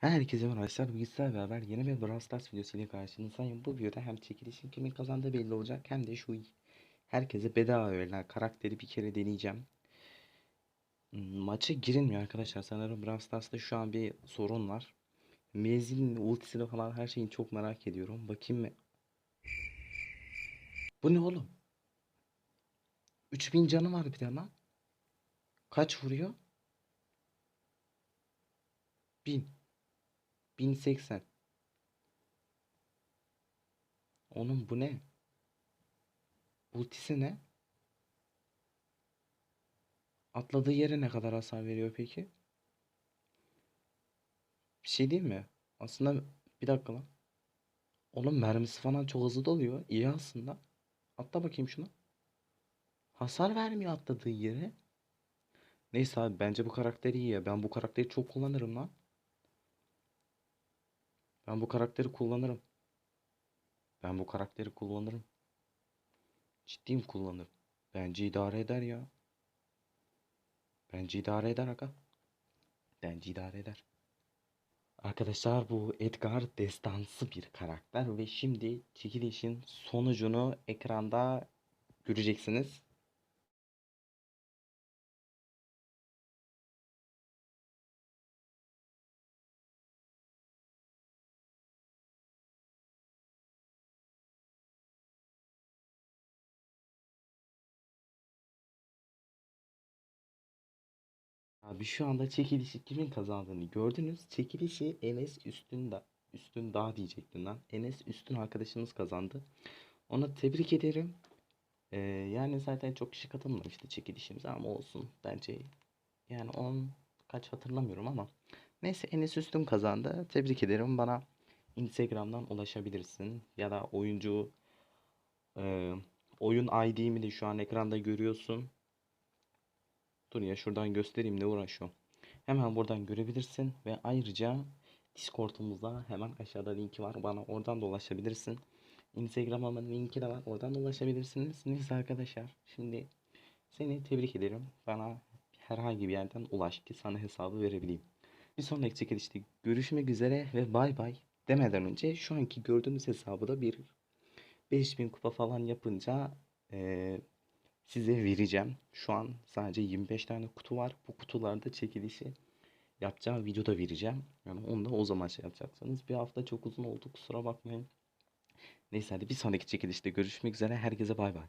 Herkese merhaba arkadaşlar. Bugün sizlerle beraber yeni bir Brawl Stars videosu ile karşınızdayım. Bu videoda hem çekilişin kimin kazandığı belli olacak hem de şu herkese bedava verilen karakteri bir kere deneyeceğim. Hmm, Maça girilmiyor arkadaşlar. Sanırım Brawl Stars'ta şu an bir sorun var. Menzilin ultisini falan her şeyini çok merak ediyorum. Bakayım mı? Bu ne oğlum? 3000 canı var bir de lan. Kaç vuruyor? 1000. 1080. Onun bu ne? Ultisi ne? Atladığı yere ne kadar hasar veriyor peki? Bir şey değil mi? Aslında bir dakika lan. Oğlum mermisi falan çok hızlı doluyor. İyi aslında. Atla bakayım şuna. Hasar vermiyor atladığı yere. Neyse abi bence bu karakter iyi ya. Ben bu karakteri çok kullanırım lan. Ben bu karakteri kullanırım. Ben bu karakteri kullanırım. Ciddiyim kullanırım. Bence idare eder ya. Bence idare eder aga. Bence idare eder. Arkadaşlar bu Edgar destansı bir karakter ve şimdi çekilişin sonucunu ekranda göreceksiniz. Abi şu anda çekilişi kimin kazandığını gördünüz. Çekilişi Enes Üstün da Üstün Dağ diyecektim lan. Enes Üstün arkadaşımız kazandı. Ona tebrik ederim. Ee, yani zaten çok kişi katılmamıştı çekilişimize ama olsun. Bence yani 10 kaç hatırlamıyorum ama. Neyse Enes Üstün kazandı. Tebrik ederim. Bana Instagram'dan ulaşabilirsin. Ya da oyuncu e, oyun ID'mi de şu an ekranda görüyorsun. Dur ya şuradan göstereyim ne uğraşıyorum. Hemen buradan görebilirsin ve ayrıca Discord'umuzda hemen aşağıda linki var. Bana oradan da ulaşabilirsin. Instagram'ımın linki de var. Oradan da ulaşabilirsiniz. Neyse arkadaşlar. Şimdi seni tebrik ederim. Bana herhangi bir yerden ulaş ki sana hesabı verebileyim. Bir sonraki çekilişte görüşmek üzere ve bay bay demeden önce şu anki gördüğünüz hesabı da bir 5000 kupa falan yapınca eee size vereceğim. Şu an sadece 25 tane kutu var. Bu kutularda çekilişi yapacağım videoda vereceğim. Yani onu da o zaman şey yapacaksınız. Bir hafta çok uzun oldu kusura bakmayın. Neyse hadi bir sonraki çekilişte görüşmek üzere. Herkese bay bay.